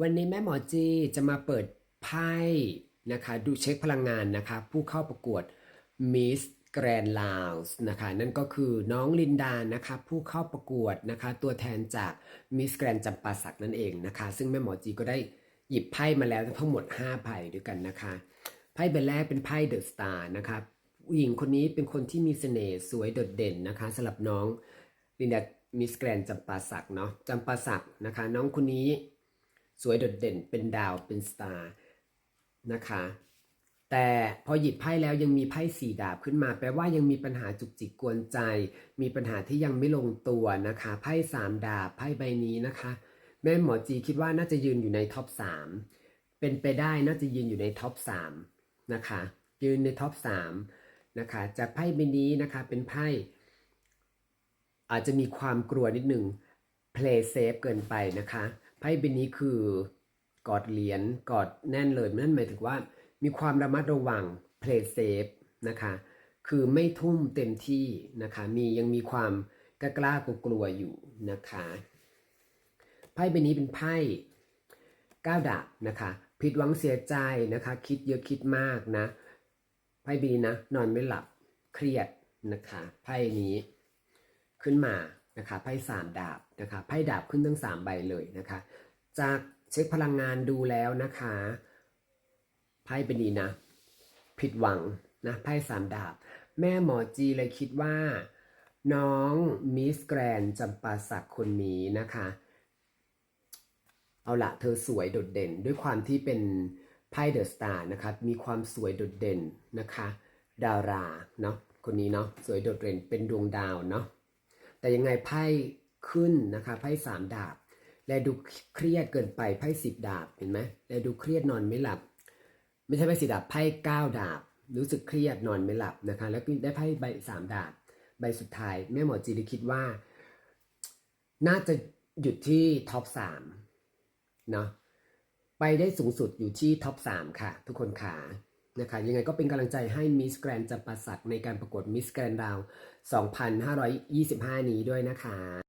วันนี้แม่หมอจีจะมาเปิดไพ่นะคะ ดูเช็คพลังงานนะคะ ผู้เข้าประกวด Miss Grand l o u s นะคะนั่นก็คือน้องลินดานะคะผู้เข้าประกวดนะคะ ตัวแทนจาก Miss Grand จำปาสักนั่นเองนะคะ ซึ่งแม่หมอจีก็ได้หยิบไพ่มาแล้วทั้งหมด 5 ไพ่ด้วยกันนะคะไพ่ใบแรกเป็นไพ่เดอะสตาร์นะคะผู้หญิงคนนี้เป็นคนที่มีเสน่ห์สวยโดดเด่นนะคะสำหรับน้องลินดามิสแกรนจำปาสักเนาะจำปาสักนะคะ น้องคนนี้ สวยโดดเด่นเป็นดาวเป็นสตาร์นะคะ แต่พอหยิบไพ่แล้วยังมีไพ่สี่ดาบขึ้นมา แปลว่ายังมีปัญหาจุกจิกกวนใจ มีปัญหาที่ยังไม่ลงตัวนะคะ ไพ่สามดาบไพ่ใบนี้นะคะ แม่หมอจีคิดว่าน่าจะยืนอยู่ในท็อปสามเป็นไปได้น่าจะยืนอยู่ในท็อปสามนะคะยืนในท็อปสามนะคะจากไพ่ใบนี้นะคะเป็นไพ่อาจจะมีความกลัวนิดหนึ่ง play safe เกินไปนะคะ พ่ใบนี้คือกอดเหรียญกอดแน่นเลยนั่นหมายถึงว่ามีความระมัดระวัง play safe นะคะ คือไม่ทุ่มเต็มที่นะคะ มียังมีความกล้ากล้ากลัวอยู่นะคะไพ่ใบนี้เป็นไพ่ก้าวดาบนะคะผิดหวังเสียใจนะคะ คิดเยอะคิดมากนะไพ่ใบนี้นะนอนไม่หลับเครียดนะคะไพ่นี้ขึ้นมา นะคะไพ่สามดาบนะคะไพ่ดาบขึ้นทั้งสามใบเลยนะคะ จากเช็คพลังงานดูแล้วนะคะไพ่เป็นนี้นะ ผิดหวังนะไพ่สามดาบ แม่หมอจีเลยคิดว่า น้องมิสแกรนจำปาสักคนนี้นะคะ เอาละเธอสวยโดดเด่น ด้วยความที่เป็นไพ่เดอะสตาร์นะคะมีความสวยโดดเด่นนะคะ ดาราเนาะคนนี้เนาะสวยโดดเด่นเป็นดวงดาวเนาะ แต่ยังไงไพ่ขึ้นนะคะไพ่สามดาบ และดูเครียดเกินไปไพ่สิบดาบเห็นไหมและดูเครียดนอนไม่หลับ ไม่ใช่ไพ่สิบดาบไพ่เก้าดาบ รู้สึกเครียดนอนไม่หลับนะคะ แล้วได้ไพ่ใบสามดาบ ใบสุดท้าย แม่หมอจีได้คิดว่า น่าจะหยุดที่ท็อปสามเนาะไปได้สูงสุดอยู่ที่ท็อปสามค่ะ ทุกคนขา นะคะยังไงก็เป็นกำลังใจให้มิสแกรนจำปาสักในการประกวดมิสแกรนดาว 2525 นี้ด้วยนะคะ